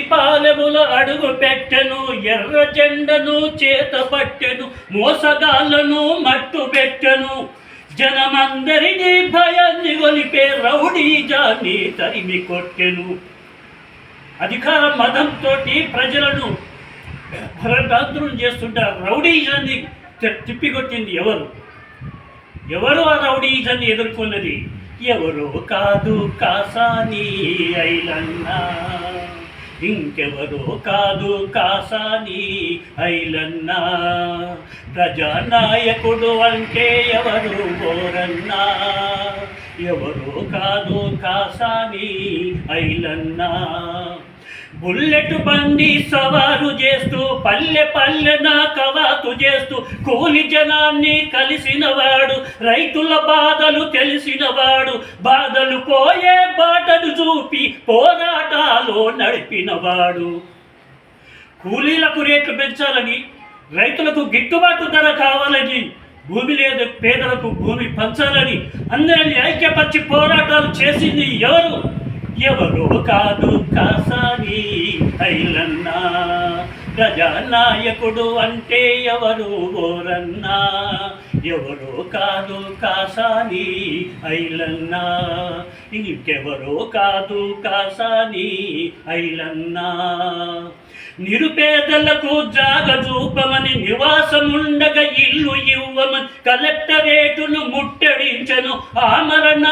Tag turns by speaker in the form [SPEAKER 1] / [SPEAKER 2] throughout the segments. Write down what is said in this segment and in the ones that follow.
[SPEAKER 1] పాలెముల అడుగు పెట్టెను ఎర్ర జెండను చేత పట్టెను మోసగాళ్ళను మట్టు పెట్టెను. జనమందరినీ భయాన్ని గొలిపే రౌడీజాన్ని తరిమి కొట్టెను. అధికార మదంతో ప్రజలను భరభ్రాంతులను చేస్తుంటారు. రౌడీజాన్ని తిప్పికొట్టింది ఎవరు? ఎవరు ఆ రౌడీజాన్ని ఎదుర్కొన్నది? ఎవరో కాదు కాసాని ఐలన్నా. ఇంకెవరో కాదు కాసాని ఐలన్నా ప్రజానాయకుడు అంటే ఎవరు ఓరన్నా? ఎవరో కాదు కాసాని ఐలన్నా బుల్లెట్ బండి సవారు చేస్తూ పల్లె పల్లెన కవాతు చేస్తూ కూలి జనాన్ని కలిసినవాడు రైతుల బాధలు తెలిసినవాడు బాధలు పోయే బాటలు చూపి పోరాటాలు నడిపినవాడు. కూలీలకు రేట్లు పెంచాలని రైతులకు గిట్టుబాటు ధర కావాలని భూమి లేదు పేదలకు భూమి పంచాలని అందరినీ ఐక్యపరిచి పోరాటాలు చేసింది ఎవరు? ఎవరు కాదు కాసాని ఐలన్నా ప్రజానాయకుడు అంటే ఎవరు ఓరన్నా? ఎవరో కాదు కాసాని ఐలన్నా. ఇంకెవరో కాదు కాసాని ఐలన్నా. నిరుపేదలకు జాగ చూపమని నివాసముండగా ఇల్లు ఇవ్వమని కలెక్టరేటును ముట్టడించను ఆమరణ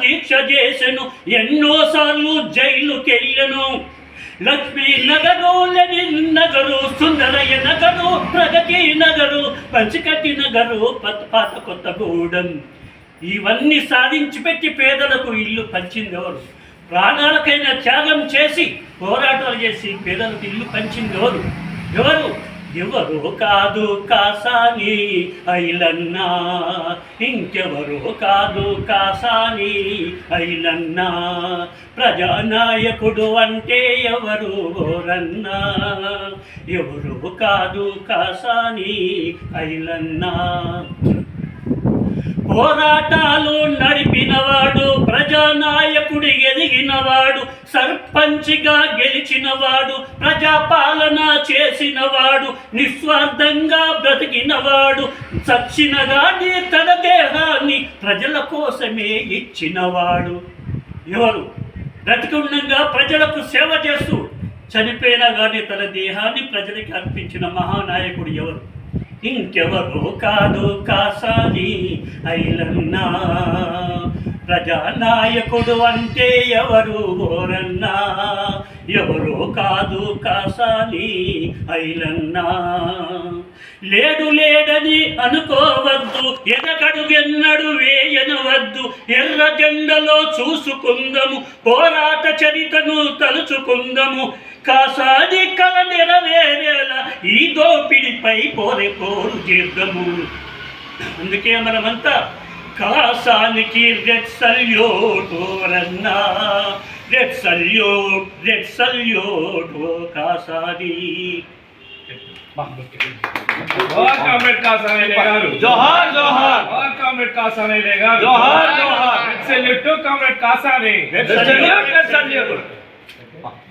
[SPEAKER 1] దీక్ష చేసెను. ఎన్నోసార్లు జైలుకెళ్ళను. లక్ష్మీ నగరు లెనిన్ నగరు సుందరయ్య నగరు ప్రగతి నగరు పంచకట్టి నగరు పత్ పాత కొత్తగూడెం. ఇవన్నీ సాధించి పెట్టి పేదలకు ఇల్లు పంచింది ఎవరు ప్రాణాలకైనా త్యాగం చేసి పోరాటాలు చేసి పేదలకు ఇల్లు పంచింది ఎవరు ఎవరు? ఎవరు కాదు కాసాని ఐలన్నా. ఇంకెవరు కాదు కాసాని ఐలన్నా. ప్రజానాయకుడు అంటే ఎవరు ఓరన్నా? ఎవరు కాదు కాసాని ఐలన్నా. పోరాటాలు నడిపినవాడు ప్రజానాయకుడి ఎదిగినవాడు సర్పంచిగా గెలిచినవాడు ప్రజాపాలన చేసినవాడు నిస్వార్థంగా బ్రతికినవాడు చచ్చినగాని తన దేహాన్ని ప్రజల కోసమే ఇచ్చినవాడు. ఎవరు? బ్రతికుండగా ప్రజలకు సేవ చేస్తూ చనిపోయినా కానీ తన దేహాన్ని ప్రజలకి అర్పించిన మహానాయకుడు ఎవరు? ఇంకెవరు కాదు కాసాని ఐలన్నా ప్రజానాయకుడు అంటే ఎవరు ఓరన్నా. ఎవరో కాదు కాసాని ఐలన్నా లేడు లేడని అనుకోవద్దు ఎనకడుగెన్నడు వేయనవద్దు. ఎర్ర జెండలో చూసుకుందము పోరాట చరితను తలుచుకుందము. కాసాది కల దోపిడిపై పోరే పోరు చేద్దాము అందుకే మనమంతా కాసానికి red salute ఓరన్నా red salute red salute ఓ కాసాని
[SPEAKER 2] जोहार कॉमरेड कासाने लेगारू
[SPEAKER 3] जोहार जोहार
[SPEAKER 2] जोहार कॉमरेड कासाने लेगारू
[SPEAKER 3] जोहार जोहार
[SPEAKER 2] salute to comrade Kasani
[SPEAKER 3] Red salute, red salute.